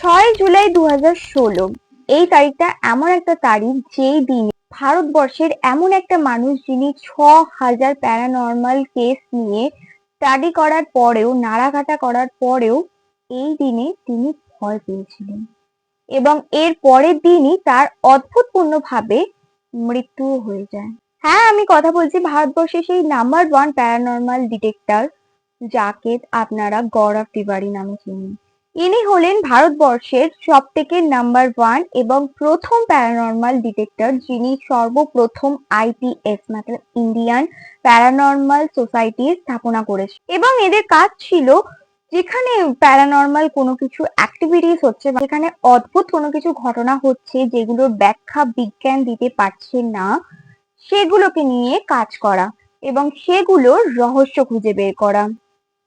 ছয় জুলাই দু এই তারিখটা এমন একটা তারিখ যেই দিনে ভারতবর্ষের এমন একটা মানুষ যিনি ছ হাজার প্যারানর্মাল কেস নিয়ে স্টাডি করার পরেও, নাড়াঘাটা করার পরেও এই দিনে তিনি ভয় পেয়েছিলেন। এবং এর পরের দিনই তার অদ্ভুতপূর্ণভাবে মৃত্যু হয়ে যায়। হ্যাঁ আমি কথা বলছি ভারতবর্ষের সেই নাম্বার ওয়ান প্যারানর্মাল ডিটেক্টর যাকে আপনারা গৌরব তিওয়ারি নামে চিনেন। ইনি হলেন ভারতবর্ষের সব থেকে নাম্বার ওয়ান এবং প্রথম প্যারানর্মাল ডিটেক্টর যিনি সর্বপ্রথম আইপিএস মানে ইন্ডিয়ান প্যারানর্মাল সোসাইটির স্থাপনা করেছে এবং এদের কাজ ছিল যেখানে প্যারানর্মাল কোনো কিছু অ্যাক্টিভিটিস হচ্ছে বা যেখানে অদ্ভুত কোনো কিছু ঘটনা হচ্ছে যেগুলোর ব্যাখ্যা বিজ্ঞান দিতে পারছে না, সেগুলোকে নিয়ে কাজ করা এবং সেগুলোর রহস্য খুঁজে বের করা।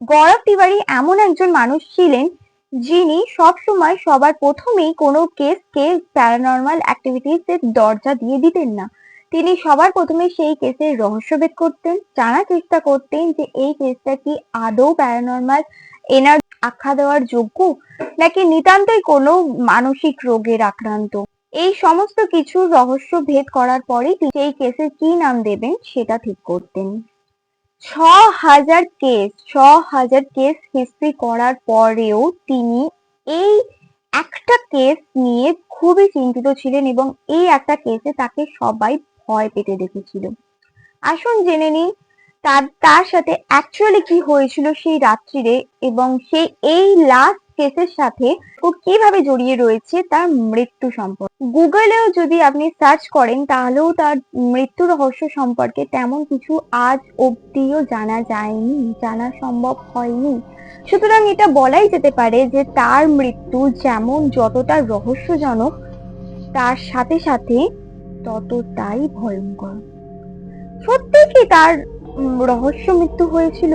গৌরব তিওয়ারি এমন একজন মানুষ ছিলেন যিনি সবসময় সবার প্রথমেই কোনো কেসকে প্যারানর্মাল অ্যাক্টিভিটিস এর দরজা দিয়ে দিতেন না। তিনি সবার প্রথমে সেই কেসের রহস্যভেদ করতেন, জানার চেষ্টা করতেন যে এই কেসটা কি আদৌ প্যারানর্মাল এনার আখ্যা দেওয়ার যোগ্য, নাকি নিতান্তই কোনো মানসিক রোগের আক্রান্ত। এই সমস্ত কিছু রহস্য ভেদ করার তিনি সেই কেসের কি নাম দেবেন সেটা ঠিক করতেন। ছ হাজার কেস ছ হাজার কেস হিস্ট্রি করার পরেও তিনি এই একটা কেস নিয়ে খুবই চিন্তিত ছিলেন এবং এই একটা কেসে তাকে সবাই ভয় পেতে দেখেছিল। আসুন জেনে নিন তার তার সাথে অ্যাকচুয়ালি কি হয়েছিল সেই রাত্রিরে এবং সেই এই লাস্ট কেসের সাথে ও কীভাবে জড়িয়ে রয়েছে তার মৃত্যু সম্পর্কে। গুগলেও যদি আপনি সার্চ করেন, তাহলেও তার মৃত্যু রহস্য সম্পর্কে তেমন কিছু আজ অব্দিও জানা যায়নি, জানা সম্ভব হয়নি। সুতরাং এটা বলাই যেতে পারে যে তার মৃত্যু যেমন যতটা রহস্যজনক, তার সাথে সাথে ততটাই ভয়ঙ্কর। সত্যি কি তার রহস্য মৃত্যু হয়েছিল?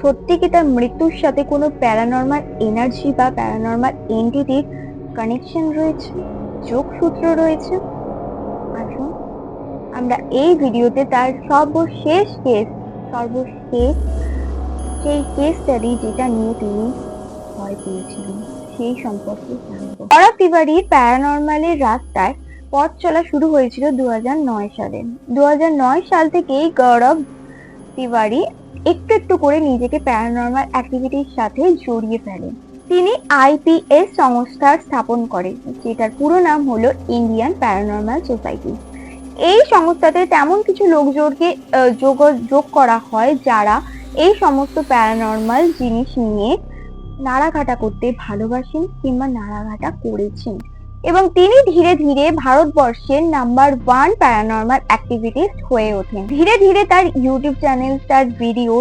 সত্যি কি তার মৃত্যুর সাথে কোনো প্যারানর্মাল এনার্জি বা প্যারানর্মাল এন্টিটির কানেকশন রয়েছে? যোগসূত্র রয়েছে। আসুন, আমরা এই ভিডিওতে তার সর্বশেষ কেস সর্বশেষ সেই কেস স্টাডি যেটা নিয়ে তিনি ভয় পেয়েছিলেন, সেই সম্পর্কে জানব। গৌরব তিওয়ারির প্যারানর্মালের রাস্তায় পথ চলা শুরু হয়েছিল দু হাজার নয় সালে। দু হাজার নয় সাল থেকেই গৌরব তিওয়ারি একটু একটু করে নিজেকে প্যারানর্মাল অ্যাক্টিভিটির সাথে জড়িয়ে ফেলেন তিনি আইপিএস সংস্থার স্থাপন করেন, যেটার পুরো নাম হলো ইন্ডিয়ান প্যারানর্মাল সোসাইটি এই সংস্থাতে তেমন কিছু লোকজনকে যোগ যোগ করা হয় যারা এই সমস্ত প্যারানর্মাল জিনিস নিয়ে নাড়াঘাটা করতে ভালোবাসেন কিংবা নাড়াঘাটা করেছেন। এবং তিনি ধীরে ধীরে ভারতবর্ষের নাম্বার ওয়ান প্যারানর্মাল অ্যাক্টিভিটিস্ট হয়ে ওঠেন। ধীরে ধীরে তার ইউটিউব চ্যানেল তার ভিডিও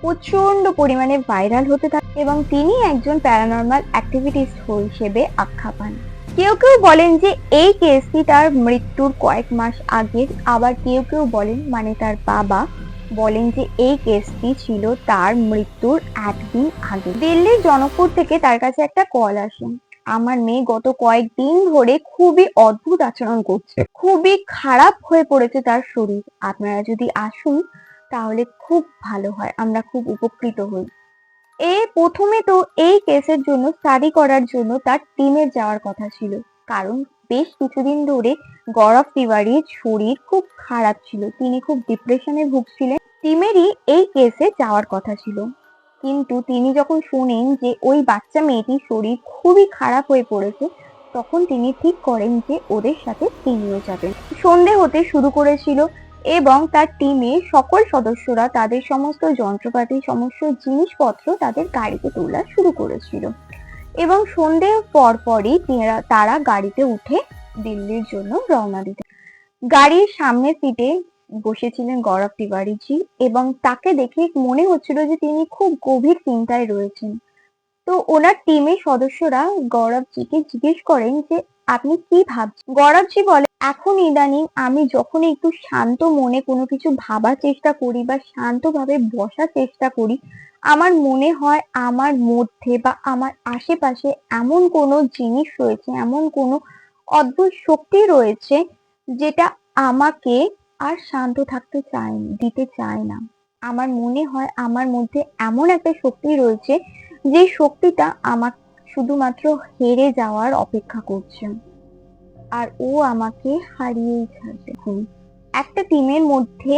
প্রচণ্ড পরিমাণে ভাইরাল হতে থাকে এবং তিনি একজন প্যারানর্মাল অ্যাক্টিভিটিস্ট হিসেবে আখ্যা পান। কেউ কেউ বলেন যে এই কেসটি তার মৃত্যুর কয়েক মাস আগে, আবার কেউ কেউ বলেন মানে তার বাবা বলেন যে এই কেসটি ছিল তার মৃত্যুর একদিন আগে। দিল্লির জনকপুর থেকে তার কাছে একটা কল আসে। আমার মেয়ে গত কয়েকদিন ধরে খুবই অদ্ভুত আচরণ করছে। খুবই খারাপ হয়ে পড়েছে তার শরীর। আপনারা যদি আসুন, তাহলে খুব ভালো হয়। আমরা খুব উপকৃত হই। এ প্রথমে তো এই কেসের জন্য স্টাডি করার জন্য তার টিমের যাওয়ার কথা ছিল। কারণ বেশ কিছুদিন ধরে গৌরব তিওয়ারির শরীর খুব খারাপ ছিল। তিনি খুব ডিপ্রেশনে ভুগছিলেন। টিমেরই এই কেসে যাওয়ার কথা ছিল। কিন্তু তিনি যখন শুনেন যে ওই বাচ্চা মেয়েটির শরীর খুবই খারাপ হয়ে পড়েছে, তখন তিনি ঠিক করেন যে ওদের সাথে তিনিও যাবেন। সন্ধে হতে শুরু করেছিল এবং তার টিমে সকল সদস্যরা তাদের সমস্ত যন্ত্রপাতি, সমস্ত জিনিসপত্র তাদের গাড়িতে তোলা শুরু করেছিল। এবং সন্ধে পর পরই তারা গাড়িতে উঠে দিল্লির জন্য রওনা দিতে। গাড়ির সামনের সিটে বসেছিলেন গৌরব তিওয়ারিজি এবং তাকে দেখে মনে হচ্ছিল যে তিনি খুব গভীর চিন্তায় রয়েছেন। তো ওনার টিমের সদস্যরা গৌরবজিকে জিজ্ঞেস করেন যে, আপনি কি ভাবছেন? গৌরবজি বলে, এখন ইদানিং আমি যখন একটু শান্ত মনে কোনো কিছু ভাবার চেষ্টা করি বা শান্তভাবে বসার চেষ্টা করি, আমার মনে হয় আমার মধ্যে বা আমার আশেপাশে এমন কোনো জিনিস রয়েছে, এমন কোনো অদ্ভুত শক্তি রয়েছে যেটা আমাকে আর শান্ত থাকতে চায় দিতে চায় না। আমার মনে হয় আমার মধ্যে এমন একটা শক্তি রয়েছে যে শক্তিটা আমার শুধুমাত্র হেরে যাওয়ার অপেক্ষা করছে। আর ও আমাকে হারিয়েই ছাড়বে একটা টিমের মধ্যে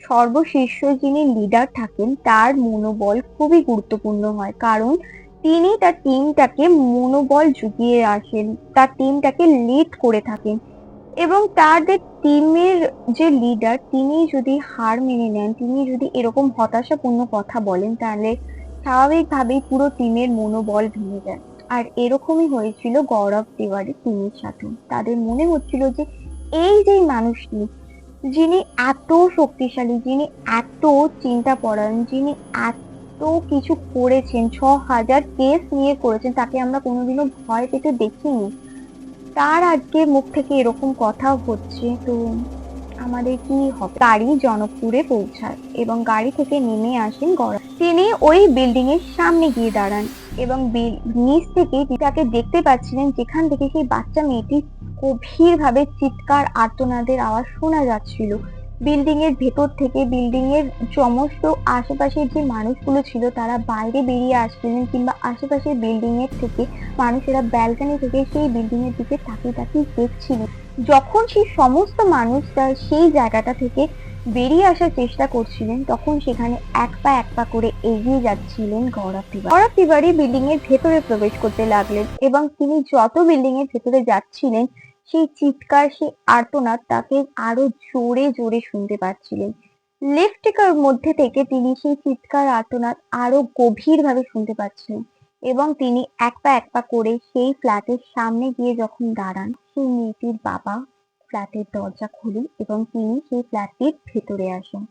সর্বশীর্ষ যিনি লিডার থাকেন, তার মনোবল খুবই গুরুত্বপূর্ণ হয়। কারণ তিনি তার টিমটাকে মনোবল জুগিয়ে আসেন, তার টিমটাকে লিড করে থাকেন। এবং তাদের টিমের যে লিডার তিনি যদি হার মেনে নেন, তিনি যদি এরকম হতাশাপূর্ণ কথা বলেন, তাহলে স্বাভাবিকভাবেই পুরো টিমের মনোবল ভেঙে যায়। আর এরকমই হয়েছিল গৌরব তিওয়ারি টিমের সাথে। তাদের মনে হচ্ছিল যে এই যে মানুষটি, যিনি এত শক্তিশালী, যিনি এত চিন্তা পড়ান যিনি এত কিছু করেছেন, ছ হাজার কেস নিয়ে করেছেন, তাকে আমরা কোনোদিনও ভয় পেতে দেখিনি। তার আজকে মুখ থেকে এরকম কথা হচ্ছে, তো আমাদের কি হবে? গাড়ি জনকপুরে পৌঁছায় এবং গাড়ি থেকে নেমে আসেন গড়া। তিনি ওই বিল্ডিং এর সামনে গিয়ে দাঁড়ান এবং নিচ থেকে তাকে দেখতে পাচ্ছিলেন, যেখান থেকে সেই বাচ্চা মেয়েটি গভীরভাবে চিৎকার, আর্তনাদের আওয়াজ শোনা যাচ্ছিল। বিল্ডিং এর ভেতর থেকে বিল্ডিং এর সমস্ত আশেপাশের যে মানুষগুলো ছিল, তারা বাইরে বেরিয়ে আসছিলেন কিংবা আশেপাশের বিল্ডিং এর থেকে, মানুষেরা ব্যালকনি থেকে সেই বিল্ডিং এর দিকে তাকিয়ে তাকিয়ে দেখছিল। যখন সেই সমস্ত মানুষরা সেই জায়গাটা থেকে বেরিয়ে আসার চেষ্টা করছিলেন, তখন সেখানে এক পা এক পা করে এগিয়ে যাচ্ছিলেন গৌরব গৌরব বিল্ডিং এর ভেতরে প্রবেশ করতে লাগলেন এবং তিনি যত বিল্ডিং এর ভেতরে যাচ্ছিলেন সেই চিৎকার, সেই আর্তনাদ তাকে আরও জোরে জোরে শুনতে পাচ্ছিলেন। লিফটিকার মধ্যে থেকে তিনি সেই চিৎকার, আর্তনাদ আরও গভীর ভাবে শুনতে পাচ্ছিলেন এবং তিনি এক পা এক পা করে সেই ফ্ল্যাটের সামনে গিয়ে যখন দাঁড়ান, সেই মেয়েটির বাবা ফ্ল্যাটের দরজা খুলেন এবং তিনি সেই ফ্ল্যাটটির ভেতরে আসেন।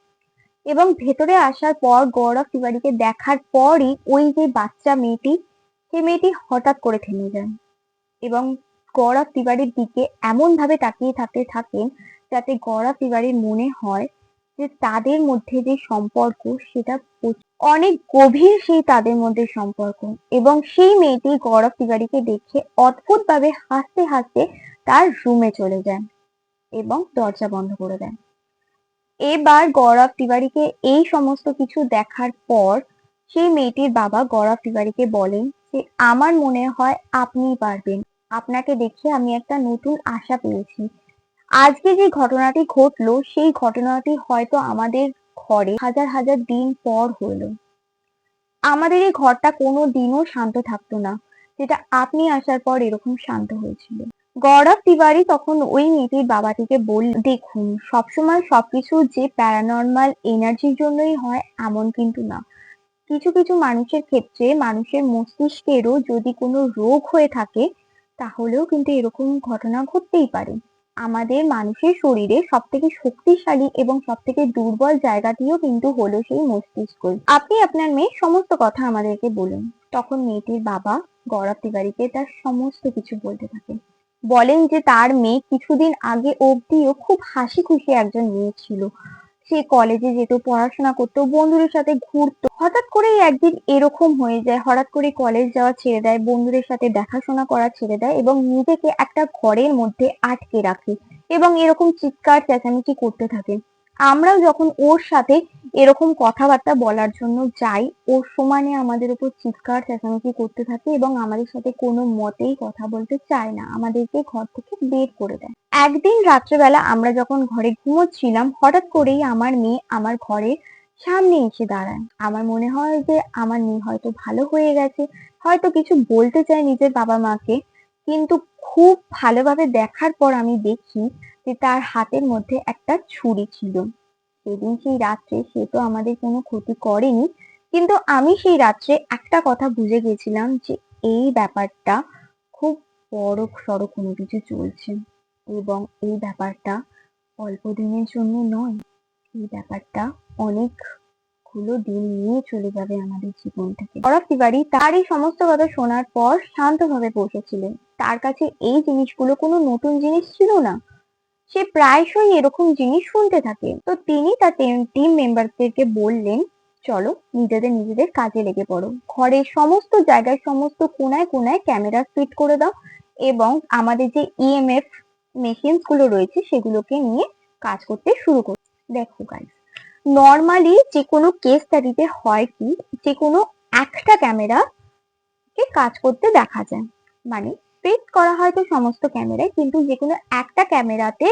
এবং ভেতরে আসার পর গৌরব তিওয়ারিকে দেখার পরই ওই যে বাচ্চা মেয়েটি, সেই মেয়েটি হঠাৎ করে থেমে যান এবং গৌরব তিওয়ারির দিকে এমন ভাবে তাকিয়ে থাকতে থাকেন যাতে গৌরব তিওয়ারির মনে হয় যে তাদের মধ্যে যে সম্পর্ক সেটা অনেক গভীর সেই তাদের মধ্যে সম্পর্ক এবং সেই মেয়েটি গৌরব তিওয়ারিকে দেখে অদ্ভুত ভাবে হাসতে হাসতে তার রুমে চলে যান এবং দরজা বন্ধ করে দেন এবার গৌরব তিওয়ারিকে এই সমস্ত কিছু দেখার পর সেই মেয়েটির বাবা গৌরব তিওয়ারিকে বলেন যে, আমার মনে হয় আপনিই পারবেন। আপনাকে দেখে আমি একটা নতুন আশা পেয়েছি। আজকে যে ঘটনাটি ঘটলো, সেই ঘটনাটি হয়তো আমাদের ঘরে হাজার হাজার দিন পর হলো। আমাদের এই ঘরটা কোনো দিনও শান্ত থাকতো না, যেটা আপনি আসার পর এরকম শান্ত হয়েছিল। গৌরব তিওয়ারি তখন ওই মেয়েটির বাবাটিকে বল দেখুন, সবসময় সবকিছু যে প্যারানর্মাল এনার্জির জন্যই হয়, এমন কিন্তু না। কিছু কিছু মানুষের ক্ষেত্রে মানুষের মস্তিষ্কেরও যদি কোনো রোগ হয়ে থাকে তাহলেও কিন্তু এরকম ঘটনা ঘটতেই পারে। আমাদের মানুষের শরীরে সব থেকে শক্তিশালী এবং সব থেকে দুর্বল জায়গাটিও কিন্তু হলো সেই মস্তিষ্ক। আপনি আপনার মেয়ে সমস্ত কথা আমাদেরকে বলুন। তখন মেয়েটির বাবা গৌরব তিওয়ারিকে তার সমস্ত কিছু বলতে থাকে। বলেন যে তার মেয়ে কিছুদিন আগে অবধিও খুব হাসি খুশি একজন মেয়ে ছিল। সে কলেজে যেত, পড়াশোনা করতো, বন্ধুদের সাথে ঘুরতো। হঠাৎ করেই একদিন এরকম হয়ে যায়, হঠাৎ করে কলেজ যাওয়া ছেড়ে দেয়, বন্ধুদের সাথে দেখাশোনা করা ছেড়ে দেয় এবং নিজেকে একটা ঘরের মধ্যে আটকে রাখে এবং এরকম চিৎকার, চেঁচামেচি করতে থাকে। আমরাও যখন ওর সাথে এরকম কথাবার্তা বলার জন্য যাই, ওর সমানে আমাদের উপর চিৎকার, চেঁচামেচি করতে থাকে এবং আমাদের সাথে কোনো মতেই কথা বলতে চায় না। আমাদেরকে ঘর থেকে বের করে দেয়। একদিন রাত্রেবেলা আমরা যখন ঘরে ঘুমোচ্ছিলাম, হঠাৎ করেই আমার মেয়ে আমার ঘরের সামনে এসে দাঁড়ায়। আমার মনে হয় যে আমার মেয়ে হয়তো ভালো হয়ে গেছে, হয়তো কিছু বলতে চায় নিজের বাবা মাকে কিন্তু খুব ভালোভাবে দেখার পর আমি দেখি যে তার হাতের মধ্যে একটা ছুরি ছিল। সেদিন সেই রাত্রে সে তো আমাদের কোনো ক্ষতি করেনি, কিন্তু আমি সেই রাত্রে একটা কথা বুঝে গেছিলাম যে এই ব্যাপারটা খুব বড় সড়ো কোনো কিছু চলছে এবং এই ব্যাপারটা অল্প দিনের জন্য নয়। এই ব্যাপারটা অনেকগুলো দিন নিয়ে চলে যাবে আমাদের জীবন থেকে। অরব তিওয়ারি তার এই সমস্ত কথা শোনার পর শান্তভাবে বসেছিলেন। তার কাছে এই জিনিসগুলো কোনো নতুন জিনিস ছিল না। সে প্রায়শই এরকম জিনিস শুনতে থাকে। তো তিনি তার টিম মেম্বারদেরকে বললেন, চলো নিজেদের নিজেদের কাজে লেগে পড়ো। ঘরের সমস্ত জায়গায় সমস্ত কোনায় কোনায় ক্যামেরা ফিট করে দাও এবং আমাদের যে ইএমএফ মেশিনসগুলো রয়েছে সেগুলোকে নিয়ে কাজ করতে শুরু করো। দেখো গাইস নর্মালি যে কোনো কেস স্টাডিতে হয় কি যে কোনো একটা ক্যামেরা কে কাজ করতে দেখা যায়। মানে ফিট করা হয়তো সমস্ত ক্যামেরায় কিন্তু যে কোনো একটা ক্যামেরাতে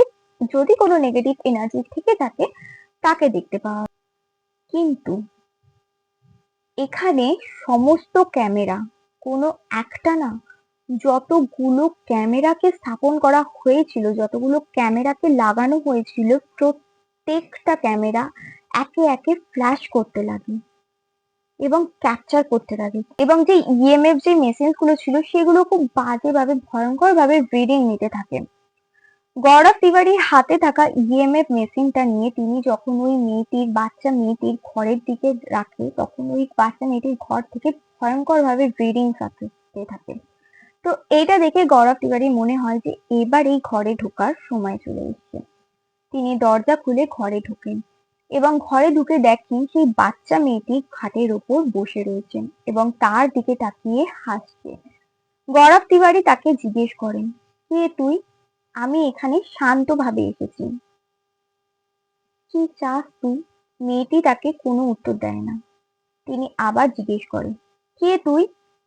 যদি কোনো নেগেটিভ এনার্জি থেকে থাকে, তাকে দেখতে পাওয়া কিন্তু এখানে সমস্ত ক্যামেরা কোনো একটা না, যতগুলো ক্যামেরাকে স্থাপন করা হয়েছিল, যতগুলো ক্যামেরাকে লাগানো হয়েছিল, প্রত্যেকটা ক্যামেরা একে একে ফ্ল্যাশ করতে লাগে। এবং ক্যাপচার করতে থাকে। এবং যে ইএমএফ যে মেশিনগুলো ছিল, সেগুলো খুব বাজেভাবে ভয়ঙ্কর ভাবে রিডিং নিতে থাকে। গৌরব তিওয়ারির হাতে থাকা ইএমএফ মেশিনটা নিয়ে তিনি যখন ওই মেয়েটির, বাচ্চা মেয়েটির ঘরের দিকে রাখে, তখন ওই বাচ্চা মেয়েটির ঘর থেকে ভয়ঙ্কর ভাবে ব্রিডিং আসতে থাকে। তো এটা দেখে গৌরব তিওয়ারি মনে হয় যে, এবার এই ঘরে ঢোকার সময় চলে এসেছে। তিনি দরজা খুলে ঘরে ঢোকেন। এবং ঘরে ঢুকে দেখেন সেই বাচ্চা মেয়েটি খাটের ওপর বসে রয়েছেন এবং তার দিকে তাকিয়ে হাসছে। গৌরব তিওয়ারি তাকে জিজ্ঞেস করেন, কে তুই? আমি এখানে শান্তভাবে এসেছি। কি চাস তুই? মেয়েটি তাকে কোনো উত্তর দেয় না। তিনি আবার জিজ্ঞেস করেন, কে তুই?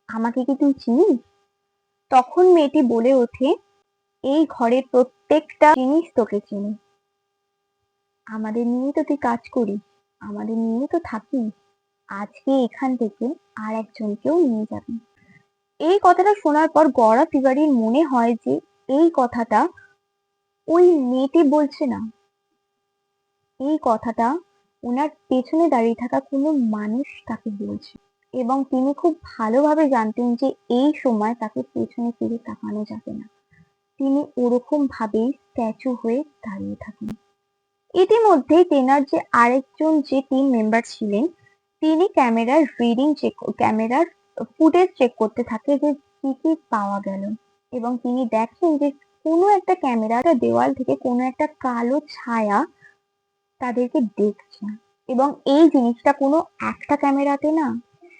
আমাকে কি তুই চিনিস? তখন মেয়েটি বলে ওঠে, এই ঘরের প্রত্যেকটা জিনিস তোকে চিনি। আমাদের নিয়েই তো তুই কাজ করিস আমাদের নিয়েই তো থাকিস। আজকে এখান থেকে আর একজনকেও নিয়ে যাবি। এই কথাটা শোনার পর গড়া তিওয়ারির মনে হয় যে এই কথাটা ওই মেয়েটি বলছে না। এই কথাটা ওনার পেছনে দাঁড়িয়ে থাকা কোনো মানুষ তাকে বলছে এবং তিনি খুব ভালোভাবে জানতেন যে এই সময় তাকে পেছনে ফিরে তাকানো যাবে না। তিনি ওরকম ভাবেই স্ট্যাচু হয়ে দাঁড়িয়ে থাকেন। ইতিমধ্যেই তেনার যে আরেকজন যে টিম মেম্বার ছিলেন, তিনি ক্যামেরার রিডিং চেক ক্যামেরার ফুটেজ চেক করতে থাকে যে কি কি পাওয়া গেল। এবং তিনি দেখেন যে কোনো একটা ক্যামেরাটা দেওয়াল থেকে কোনো একটা কালো ছায়া তাদেরকে দেখছে। এবং এই জিনিসটা কোনো একটা ক্যামেরাতে না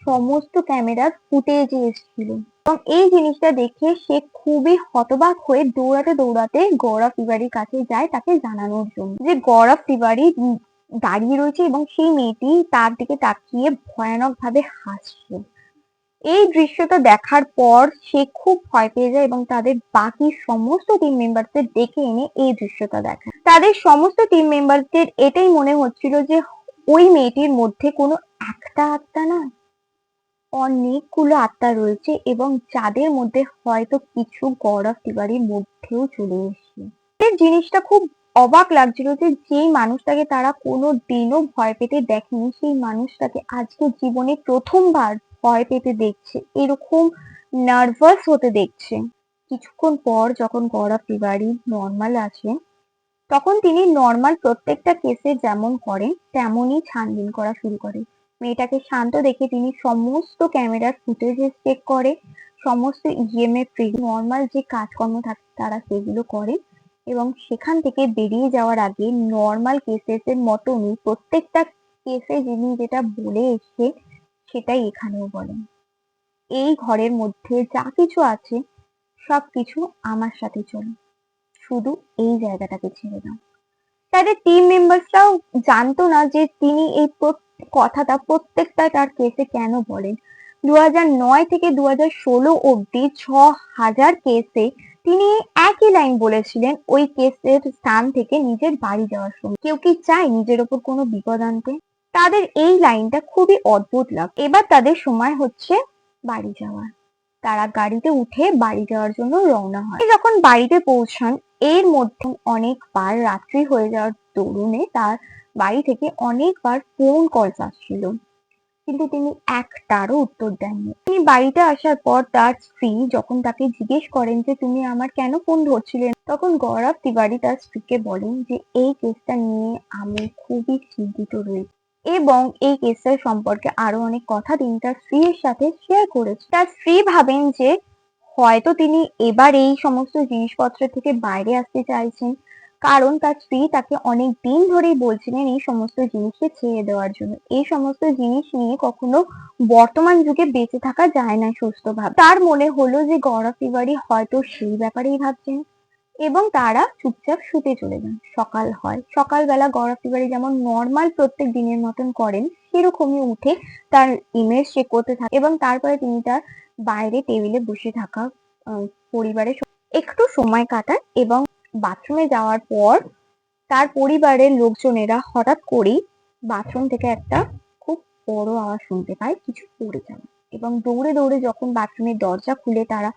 সমস্ত ক্যামেরার ফুটেজে এসেছিল। এবং এই জিনিসটা দেখে সে খুবই হতবাক হয়ে দৌড়াতে দৌড়াতে গৌরব তিওয়ারির কাছে যায় তাকে জানানোর জন্য। যে গৌরব তিওয়ারি দাঁড়িয়ে রয়েছে এবং সেই মেয়েটি তার দিকে তাকিয়ে ভয়ানক ভাবে হাসছে। এই দৃশ্যটা দেখার পর সে খুব ভয় পেয়ে যায় এবং তাদের বাকি সমস্ত টিম মেম্বারদের ডেকে এনে এই দৃশ্যটা দেখায়। তাদের সমস্ত টিম মেম্বারদের এটাই মনে হচ্ছিল যে ওই মেয়েটির মধ্যে কোনো একটা আত্মা না অনেকগুলো আত্মা রয়েছে এবং যাদের মধ্যে হয়তো কিছু গৌরব তিওয়ারির মধ্যেও চলে এসেছে। জিনিসটা খুব অবাক লাগছিল যে যেই মানুষটাকে তারা কোনো দিনও ভয় পেতে দেখেনি, সেই মানুষটাকে আজকে জীবনে প্রথমবার ভয় পেতে দেখছে, এরকম নার্ভাস হতে দেখছে। কিছুক্ষণ পর যখন গৌরব তিওয়ারি নর্মাল আছে, তখন তিনি নর্মাল প্রত্যেকটা কেসে যেমন করে তেমনই ছানবিন করা শুরু করে। মেয়েটাকে শান্ত দেখে তিনি সমস্ত ক্যামেরার ফুটেজেস চেক করে, সমস্ত ইএমএফ নর্মাল যে কাজকর্ম থাকে, তারা সেগুলো করে এবং সেখান থেকে বেরিয়ে যাওয়ার আগে নর্মাল কেসেস এর মতনই প্রত্যেকটা কেসে যিনি যেটা বলে এসছে সেটাই এখানেও বলেন। এই ঘরের মধ্যে যা কিছু আছে সবকিছু আমার সাথে চলো শুধু এই জায়গাটাকে ছেড়ে দাও। তাদের টিম মেম্বার্সরাও জানতো না যে তিনি এই কথাটা প্রত্যেকটা তার কেসে কেন বলেন? দু নয় থেকে দু ষোলো অব্দি ছ হাজার কেসে তিনি একই লাইন বলেছিলেন, ওই কেসের স্থান থেকে নিজের বাড়ি যাওয়ার সময়। কেউ কি চায় নিজের ওপর কোনো বিপদ আনতে? তাদের এই লাইনটা খুবই অদ্ভুত লাগ এবার তাদের সময় হচ্ছে বাড়ি যাওয়ার। তারা গাড়িতে উঠে বাড়ি যাওয়ার জন্য রওনা হয়। যখন বাড়িতে পৌঁছান, এর মধ্যে অনেকবার রাত্রি হয়ে যাওয়ার দরুনে তার বাড়ি থেকে অনেকবার ফোন কলস আসছিল কিন্তু তিনি একটারও উত্তর দেননি। তিনি বাড়িতে আসার পর তার স্ত্রী যখন তাকে জিজ্ঞেস করেন যে, তুমি আমার কেন ফোন ধরছিলেন তখন গৌরব তিওয়ারি তার স্ত্রীকে বলেন যে, এই কেসটা নিয়ে আমি খুবই চিন্তিত রয়েছি। এবং এই কেসটার সম্পর্কে আরও অনেক কথা তিনি তার স্ত্রীর সাথে শেয়ার করেছে তার স্ত্রী ভাবেন যে, হয়তো তিনি এবার এই সমস্ত জিনিসপত্র থেকে বাইরে আসতে চাইছেন। কারণ তার স্ত্রী তাকে অনেক দিন ধরেই বলছিলেন এই সমস্ত জিনিসকে ছেড়ে দেওয়ার জন্য। এই সমস্ত জিনিস নিয়ে কখনো বর্তমান যুগে বেঁচে থাকা যায় না সুস্থভাবে। তার মনে হলো যে গৌরব তিওয়ারি হয়তো সেই ব্যাপারেই ভাবছেন এবং তারা চুপচাপ শুতে চলে যান। সকাল হয়, সকালবেলা গৌরব তিওয়ারি যেমন নর্মাল প্রত্যেক দিনের মতন করেন, সেরকমই উঠে তার ইমেজ চেক করতে থাকে এবং তারপরে তিনি তার বাইরে টেবিলে বসে থাকা পরিবারের একটু সময় কাটান এবং বাথরুমে যাওয়ার পর তার পরিবারের লোকজনেরা হঠাৎ করেই বাথরুম থেকে একটা খুব বড় আওয়াজ শুনতে পায়, কিছু পড়ে যাওয়া এবং দৌড়ে দৌড়ে যখন বাথরুমের দরজা খুলে তারা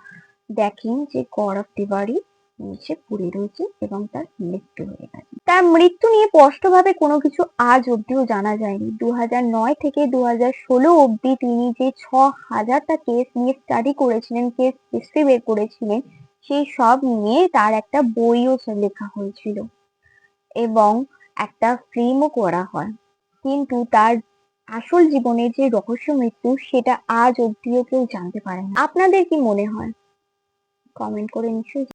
দেখেন যে গৌরব তিওয়ারি নিচে পড়ে রয়েছে এবং তার মৃত্যু হয়ে গেছে। তার মৃত্যু নিয়ে স্পষ্টভাবে কোনো কিছু আজ অব্দিও জানা যায়নি। দু নয় থেকে দু ষোলো অব্দি তিনি যে ছ হাজারটা কেস নিয়ে স্টাডি করেছিলেন কেস হিস্ট্রি বের করেছিলেন সেই সব নিয়ে তার একটা বইও লেখা হয়েছিল এবং একটা ফিল্মও করা হয়। কিন্তু তার আসল জীবনের যে রহস্য মৃত্যু, সেটা আজ অব্দিও কেউ জানতে পারে না। আপনাদের কি মনে হয়? কমেন্ট করে নিশ্চয়ই